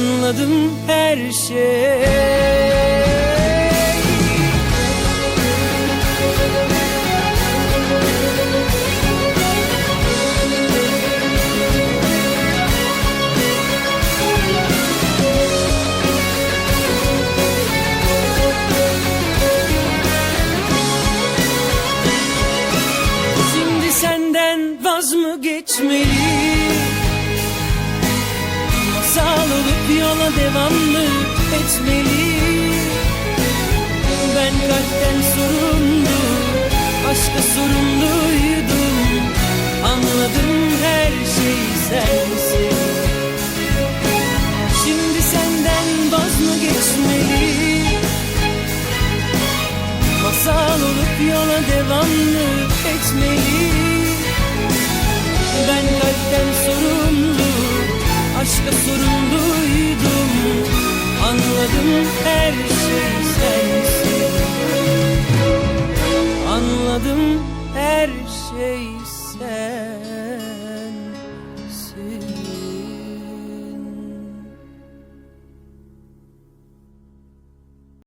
Anladım her şey. Senden vaz mı geçmeli olup yola devam mı etmeli. Ben kalpten sorumlu Aşka sorumluydum. Anladım her şey sensin. Şimdi senden vaz mı geçmeli? Masal olup yola devam mı etmeli her şey sensin. Anladım her şey sensin